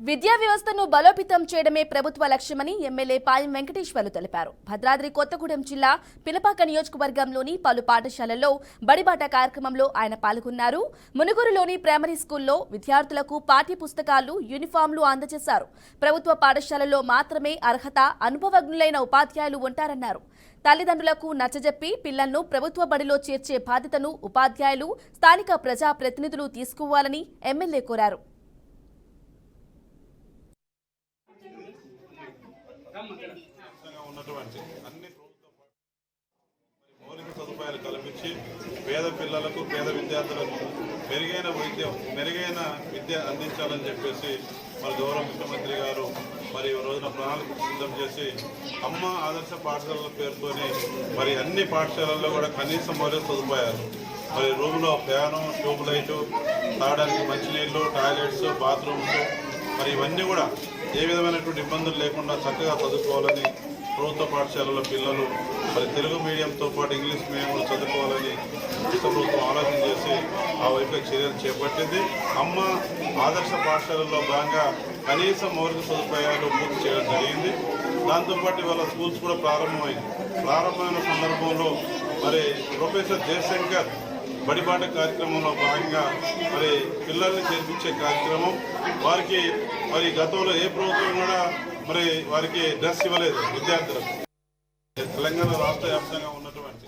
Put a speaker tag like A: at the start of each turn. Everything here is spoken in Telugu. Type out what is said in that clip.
A: విద్యా వ్యవస్థను బలోపేతం చేయడమే ప్రభుత్వ లక్ష్యమని ఎమ్మెల్యే పాయం వెంకటేశ్వర్లు తెలిపారు. భద్రాద్రి కొత్తగూడెం జిల్లా పిలపాక నియోజకవర్గంలోని పలు పాఠశాలల్లో బడిబాట కార్యక్రమంలో ఆయన పాల్గొన్నారు. మునుగురులోని ప్రైమరీ స్కూల్లో విద్యార్థులకు పాఠ్య పుస్తకాలు యూనిఫామ్లు అందజేశారు. ప్రభుత్వ పాఠశాలల్లో మాత్రమే అర్హత అనుభవజ్ఞులైన ఉపాధ్యాయులు ఉంటారన్నారు. తల్లిదండ్రులకు నచ్చజెప్పి పిల్లలను ప్రభుత్వ బడిలో చేర్చే బాధ్యతను ఉపాధ్యాయులు స్థానిక ప్రజా ప్రతినిధులు తీసుకోవాలని ఎమ్మెల్యే కోరారు.
B: ఉన్నటువంటి అన్ని మౌలిక సదుపాయాలు కల్పించి పేద పిల్లలకు పేద విద్యార్థులకు మెరుగైన వైద్యం మెరుగైన విద్య అందించాలని చెప్పేసి మరి గౌరవ ముఖ్యమంత్రి గారు మరి రోజున ప్రణాళిక సిద్ధం చేసి అమ్మ ఆదర్శ పాఠశాలల పేరుతోనే మరి అన్ని పాఠశాలల్లో కూడా కనీస మౌలిక సదుపాయాలు. మరి రూమ్లో ఫ్యాను ట్యూబ్ లైటు తాగడానికి మంచినీళ్ళు టాయిలెట్స్ బాత్రూమ్స్ మరి ఇవన్నీ కూడా ఏ విధమైనటువంటి ఇబ్బందులు లేకుండా చక్కగా చదువుకోవాలని ప్రభుత్వ పాఠశాలల పిల్లలు మరి తెలుగు మీడియంతో పాటు ఇంగ్లీష్ మీడియం కూడా చదువుకోవాలని రాష్ట్ర ప్రభుత్వం ఆలోచన చేసి ఆ వైపు చర్యలు చేపట్టింది. అమ్మ ఆదర్శ పాఠశాలల్లో భాగంగా కనీస మౌలిక సదుపాయాలు పూర్తి చేయడం జరిగింది. దాంతోపాటు ఇవాళ స్కూల్స్ కూడా ప్రారంభమైంది. ప్రారంభమైన సందర్భంలో మరి ప్రొఫెసర్ జయశంకర్ బడిబాట కార్యక్రమంలో భాగంగా మరి పిల్లల్ని చేర్పించే కార్యక్రమం. వారికి మరి గతంలో ఏ ప్రభుత్వం కూడా మరి వారికి డ్రెస్ ఇవ్వలేదు విద్యార్థులకు. తెలంగాణ రాష్ట్ర వ్యాప్తంగా ఉన్నటువంటి